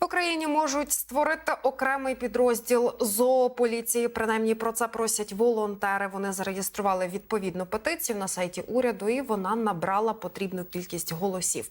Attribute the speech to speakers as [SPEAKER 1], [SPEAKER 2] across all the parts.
[SPEAKER 1] В Україні можуть створити окремий підрозділ зоополіції. Принаймні про це просять волонтери. Вони зареєстрували відповідну петицію на сайті уряду, і вона набрала потрібну кількість голосів.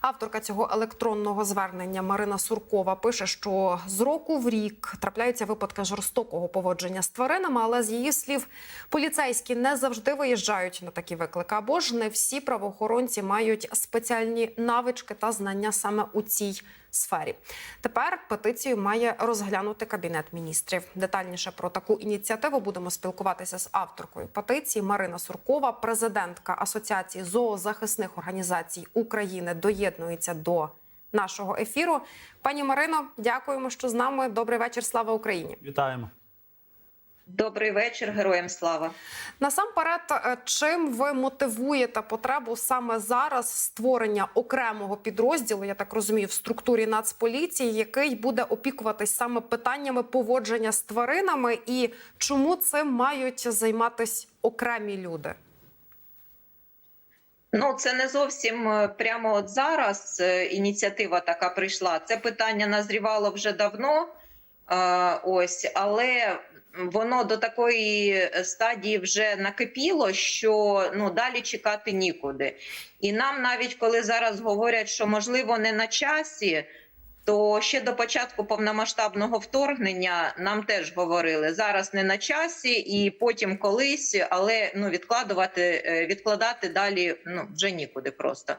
[SPEAKER 1] Авторка цього електронного звернення Марина Суркова пише, що з року в рік трапляються випадки жорстокого поводження з тваринами, але з її слів поліцейські не завжди виїжджають на такі виклики. Або ж не всі правоохоронці мають спеціальні навички та знання саме у цій сфері. Тепер петицію має розглянути кабінет міністрів. Детальніше про таку ініціативу будемо спілкуватися з авторкою петиції Марина Суркова, президентка Асоціації зоозахисних організацій України, доєднується до нашого ефіру. Пані Марино, дякуємо, що з нами. Добрий вечір. Слава Україні.
[SPEAKER 2] Вітаємо.
[SPEAKER 3] Добрий вечір, героям слава.
[SPEAKER 1] Насамперед, е, чим ви мотивуєте потребу саме зараз створення окремого підрозділу, я так розумію, в структурі Нацполіції, який буде опікуватись саме питаннями поводження з тваринами, і чому цим мають займатися окремі люди?
[SPEAKER 3] Ну, це не зовсім е, прямо от зараз е, ініціатива така прийшла. Це питання назрівало вже давно. Ось, але воно до такої стадії вже накипіло, що ну далі чекати нікуди. І нам навіть коли зараз говорять, що можливо не на часі. То ще до початку повномасштабного вторгнення нам теж говорили зараз не на часі, і потім колись, але ну відкладувати е, відкладати далі ну вже нікуди просто.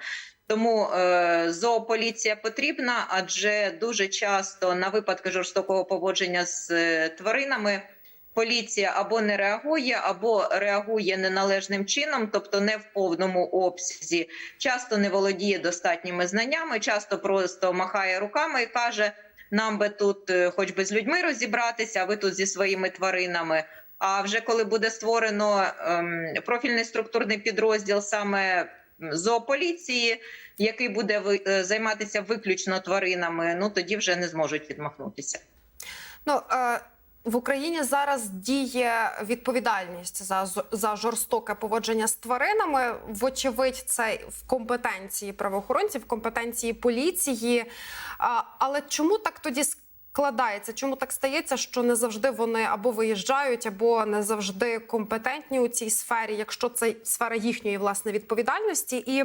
[SPEAKER 3] Тому е, зоополіція потрібна, адже дуже часто на випадки жорстокого поводження з е, тваринами поліція або не реагує, або реагує неналежним чином, тобто не в повному обсязі, часто не володіє достатніми знаннями, часто просто махає руками і каже: нам би тут, е, хоч би з людьми розібратися, а ви тут зі своїми тваринами. А вже коли буде створено ем, профільний структурний підрозділ саме зоополіції, який буде ви- е, займатися виключно тваринами, ну тоді вже не зможуть відмахнутися.
[SPEAKER 1] Ну в Україні зараз діє відповідальність за за жорстоке поводження з тваринами. Вочевидь, це в компетенції правоохоронців, в компетенції поліції. Але чому так тоді складається? Чому так стається, що не завжди вони або виїжджають, або не завжди компетентні у цій сфері, якщо це сфера їхньої власне відповідальності? І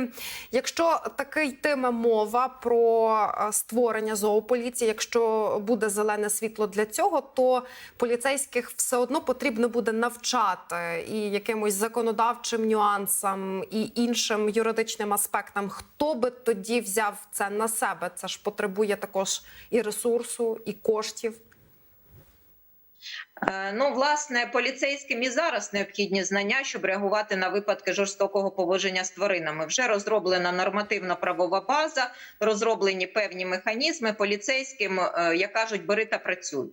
[SPEAKER 1] якщо таки йтиме мова про е, створення зоополіції, якщо буде зелене світло для цього, то поліцейських все одно потрібно буде навчати і якимось законодавчим нюансам і іншим юридичним аспектам. Хто би тоді взяв це на себе? Це ж потребує також і ресурсу, і коштів.
[SPEAKER 3] Е, Ну, власне, поліцейським і зараз необхідні знання, щоб реагувати на випадки жорстокого поводження з тваринами. Вже розроблена нормативно-правова база, розроблені певні механізми. Поліцейським, е, як кажуть, бери та працюй.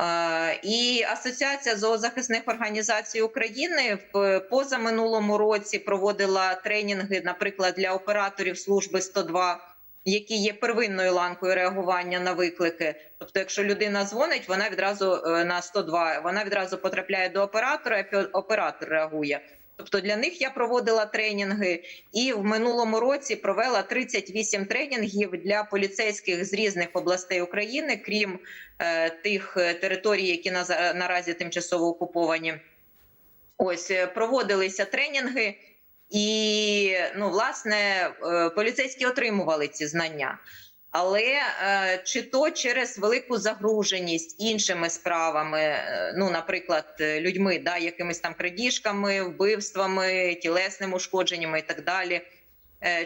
[SPEAKER 3] Е, І Асоціація зоозахисних організацій України в позаминулому році проводила тренінги, наприклад, для операторів служби 102, які є первинною ланкою реагування на виклики. Тобто, якщо людина дзвонить, вона відразу е, на 102, вона відразу потрапляє до оператора, оператор реагує. Тобто для них я проводила тренінги, і в минулому році провела 38 тренінгів для поліцейських з різних областей України, крім е, тих е, територій, які на, наразі тимчасово окуповані. Ось е, проводилися тренінги, і ну, власне е, поліцейські отримували ці знання. Але е, чи то через велику загруженість іншими справами, е, ну, наприклад, людьми, да, якимись там крадіжками, вбивствами, тілесними ушкодженнями і так далі.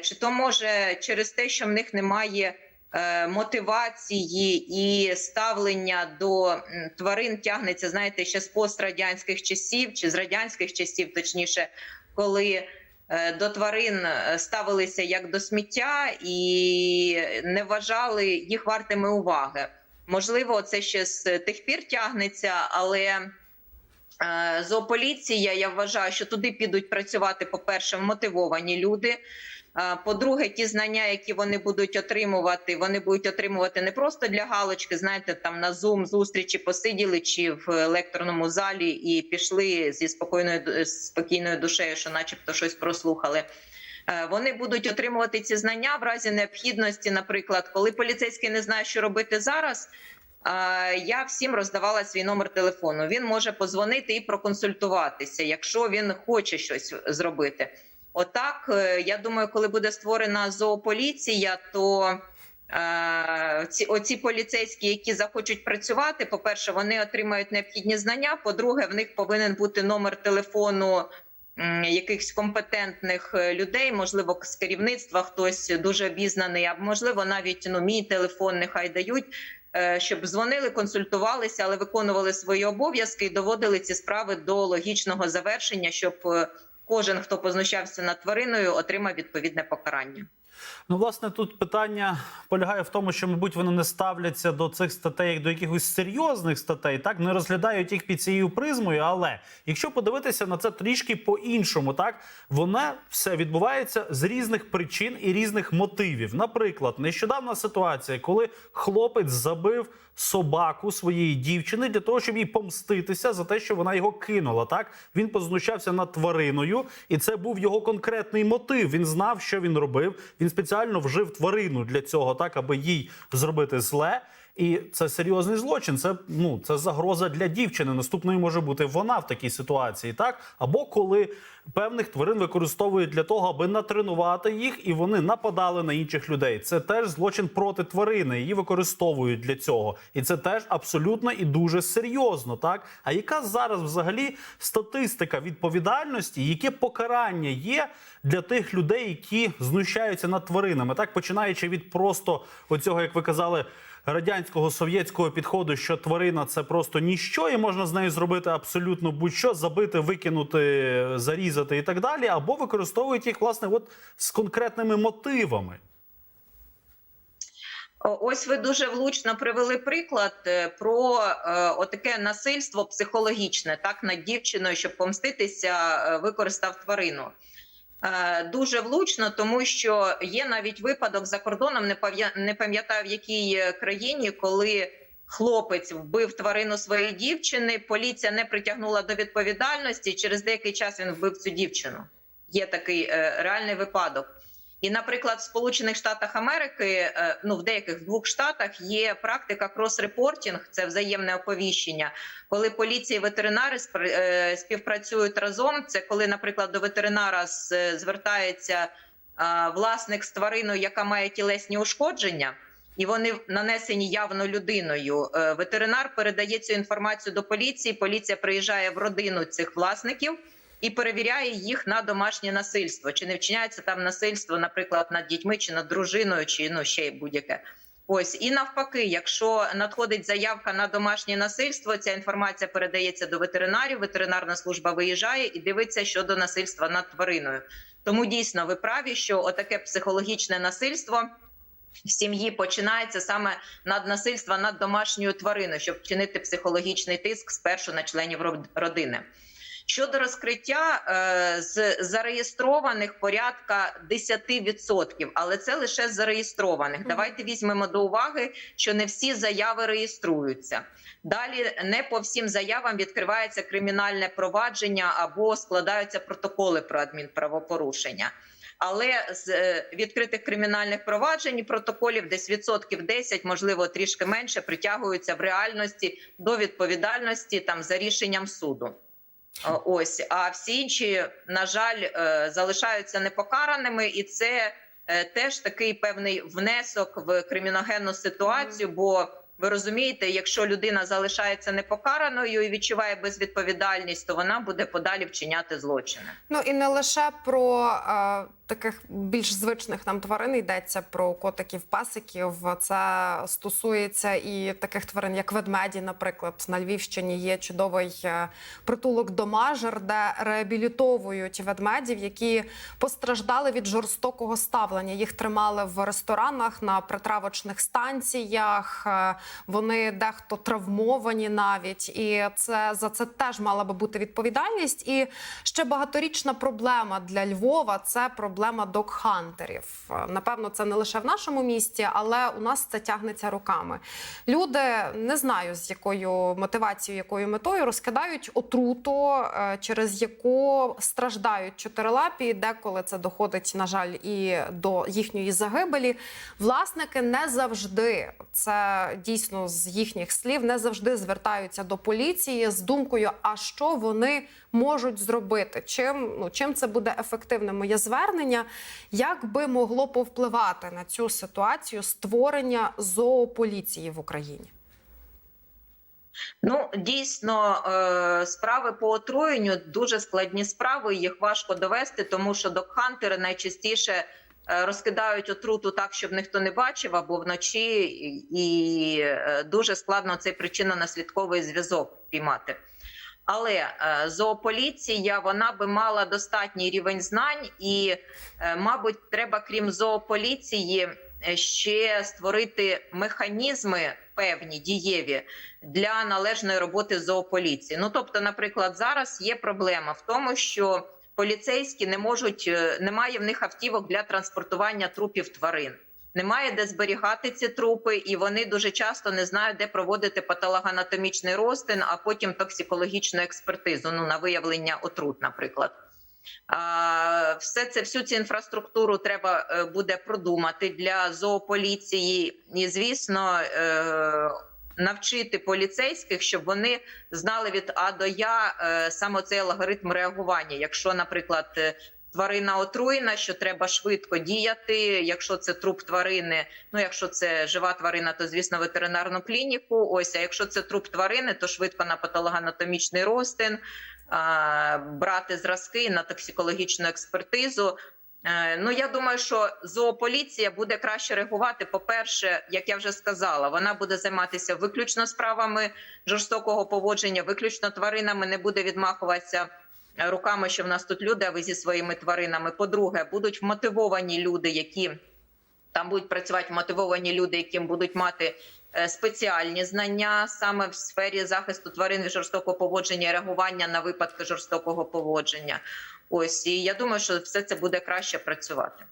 [SPEAKER 3] Чи то може через те, що в них немає мотивації і ставлення до тварин тягнеться, знаєте, ще з пострадянських часів чи з радянських часів, точніше, коли до тварин е, ставилися як до сміття і не вважали їх вартими уваги. Можливо, це ще з тих пір тягнеться, але е, зоополіція, я вважаю, що туди підуть працювати, по-перше, вмотивовані люди. Е, По-друге, ті знання, які вони будуть отримувати, вони будуть отримувати не просто для галочки, знаєте, там на Zoom зустрічі посиділи чи в лекторному залі і пішли зі спокійною спокійною душею, що, начебто, щось прослухали. Е, Вони будуть отримувати ці знання в разі необхідності. Наприклад, коли поліцейський не знає, що робити зараз. е, Я всім роздавала свій номер телефону. Він може позвонити і проконсультуватися, якщо він хоче щось зробити. Отак, е, я думаю, коли буде створена зоополіція, то е, ці оці поліцейські, які захочуть працювати, по-перше, вони отримають необхідні знання. По-друге, в них повинен бути номер телефону якихось компетентних е, людей, можливо, з керівництва хтось дуже обізнаний, а можливо, навіть ну, мій телефон нехай дають. Щоб дзвонили, консультувалися, але виконували свої обов'язки і доводили ці справи до логічного завершення, щоб кожен, хто познущався над твариною, отримав відповідне покарання.
[SPEAKER 2] Ну, власне, тут питання полягає в тому, що, мабуть, вони не ставляться до цих статей як до якихось серйозних статей, так не розглядають їх під цією призмою. Але якщо подивитися на це трішки по-іншому, так воно все відбувається з різних причин і різних мотивів. Наприклад, нещодавна ситуація, коли хлопець забив собаку своєї дівчини для того, щоб їй помститися за те, що вона його кинула. Так він познущався над твариною, і це був його конкретний мотив. Він знав, що він робив. Він спеціально вжив тварину для цього, так аби їй зробити зле. І це серйозний злочин. Це ну це загроза для дівчини. Наступною може бути вона в такій ситуації, так або коли певних тварин використовують для того, аби натренувати їх, і вони нападали на інших людей. Це теж злочин проти тварини. Її використовують для цього, і це теж абсолютно і дуже серйозно. Так а яка зараз взагалі статистика відповідальності, яке покарання є для тих людей, які знущаються над тваринами, так починаючи від просто оцього, як ви казали радянського совєтського підходу, що тварина це просто ніщо, і можна з нею зробити абсолютно будь-що, забити, викинути, зарізати і так далі, або використовують їх власне от з конкретними мотивами.
[SPEAKER 3] Ось ви дуже влучно привели приклад е, про е, отаке насильство психологічне, так над дівчиною, щоб помститися, е, використав тварину. Е, Дуже влучно, тому що є навіть випадок за кордоном, не пам'ятаю в якій е, країні, коли хлопець вбив тварину своєї дівчини. Поліція не притягнула до відповідальності. Через деякий час він вбив цю дівчину. Є такий е, реальний випадок. І, наприклад, в Сполучених Штатах Америки, е, ну в деяких двох штатах є практика крос-репортінг, це взаємне оповіщення, коли поліція і ветеринари е, співпрацюють разом. Це коли, наприклад, до ветеринара звертається власник з твариною, яка має тілесні ушкодження. І вони нанесені явно людиною. Е, Ветеринар передає цю інформацію до поліції. Поліція приїжджає в родину цих власників і перевіряє їх на домашнє насильство. Чи не вчиняється там насильство, наприклад, над дітьми, чи над дружиною, чи ну ще будь-яке. Ось і навпаки, якщо надходить заявка на домашнє насильство, ця інформація передається до ветеринарів. Ветеринарна служба виїжджає і дивиться щодо насильства над твариною. Тому дійсно ви праві, що отаке психологічне насильство в сім'ї починається саме над насильства над домашньою твариною, щоб чинити психологічний тиск спершу на членів родини. Щодо розкриття е, з зареєстрованих порядка 10%, але це лише з зареєстрованих. Давайте візьмемо до уваги, що не всі заяви реєструються. Далі не по всім заявам відкривається кримінальне провадження або складаються протоколи про адмінправопорушення. Але з е, відкритих кримінальних проваджень і протоколів десь відсотків 10, можливо, трішки менше, притягуються в реальності до відповідальності там за рішенням суду. Ось, а всі інші, на жаль, е, залишаються непокараними, і це е, теж такий певний внесок в криміногенну ситуацію. Бо ви розумієте, якщо людина залишається непокараною і відчуває безвідповідальність, то вона буде подалі вчиняти злочини.
[SPEAKER 1] Ну і не лише про таких більш звичних нам тварин йдеться про котиків, пасиків. Це стосується і таких тварин, як ведмеді, наприклад, на Львівщині є чудовий е, притулок Домажер, де реабілітовують ведмедів, які постраждали від жорстокого ставлення. Їх тримали в ресторанах на притравочних станціях. е, Вони дехто травмовані навіть, і це за це теж мала би бути відповідальність. І ще багаторічна проблема для Львова це проблема проблема док-хантерів. Е, Напевно, це не лише в нашому місті, але у нас це тягнеться роками. Люди не знаю з якою мотивацією, якою метою розкидають отруту, е, через яку страждають чотирилапі. Деколи це доходить, на жаль, і до їхньої загибелі. Власники не завжди це дійсно з їхніх слів, не завжди звертаються до поліції з думкою, а що вони можуть зробити, чим ну чим це буде ефективним моє звернення, як би могло повпливати на цю ситуацію створення зоополіції в Україні.
[SPEAKER 3] Ну дійсно е, справи по отруєнню дуже складні справи. Їх важко довести, тому що докхантери найчастіше е, розкидають отруту так, щоб ніхто не бачив, або вночі, і- і е, дуже складно цей причинно-наслідковий зв'язок піймати. Але е, зоополіція вона би мала достатній рівень знань, і, е, мабуть, треба, крім зоополіції, е, ще створити механізми певні дієві для належної роботи зоополіції. Ну тобто, наприклад, зараз є проблема в тому, що поліцейські не можуть, немає в них автівок для транспортування трупів тварин. Немає де зберігати ці трупи, і вони дуже часто не знають, де проводити патологоанатомічний розтин, а потім токсикологічну експертизу. Ну на виявлення отрут, наприклад. Все це всю цю інфраструктуру треба е, буде продумати для зоополіції, і звісно, е, навчити поліцейських, щоб вони знали від А до Я е, саме цей алгоритм реагування. Якщо, наприклад, тварина отруєна, що треба швидко діяти. Якщо це труп тварини, ну якщо це жива тварина, то звісно ветеринарну клініку. Ось а якщо це труп тварини, то швидко на патологоанатомічний розтин, а, брати зразки на токсикологічну експертизу. Е, Ну, я думаю, що зоополіція буде краще реагувати. По-перше, як я вже сказала, вона буде займатися виключно справами жорстокого поводження, виключно тваринами, не буде відмахуватися руками, що в нас тут люди, а ви зі своїми тваринами. По-друге, будуть вмотивовані люди, які там будуть працювати мотивовані люди, які будуть мати е, спеціальні знання саме в сфері захисту тварин від жорстокого поводження і реагування на випадки жорстокого поводження. Ось і я думаю, що все це буде краще працювати.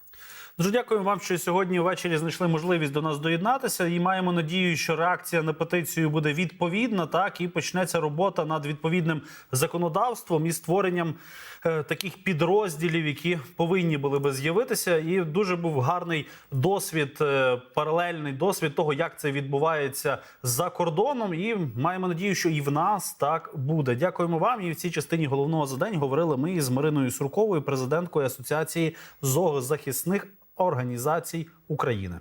[SPEAKER 2] Дуже дякую вам, що сьогодні ввечері знайшли можливість до нас доєднатися. І маємо надію, що реакція на петицію буде відповідна. Так і почнеться робота над відповідним законодавством і створенням е, таких підрозділів, які повинні були би з'явитися. І дуже був гарний досвід, е, паралельний досвід того, як це відбувається за кордоном. І маємо надію, що і в нас так буде. Дякуємо вам. І в цій частині головного задань говорили ми із Мариною Сурковою, президенткою Асоціації зоозахисних організацій України.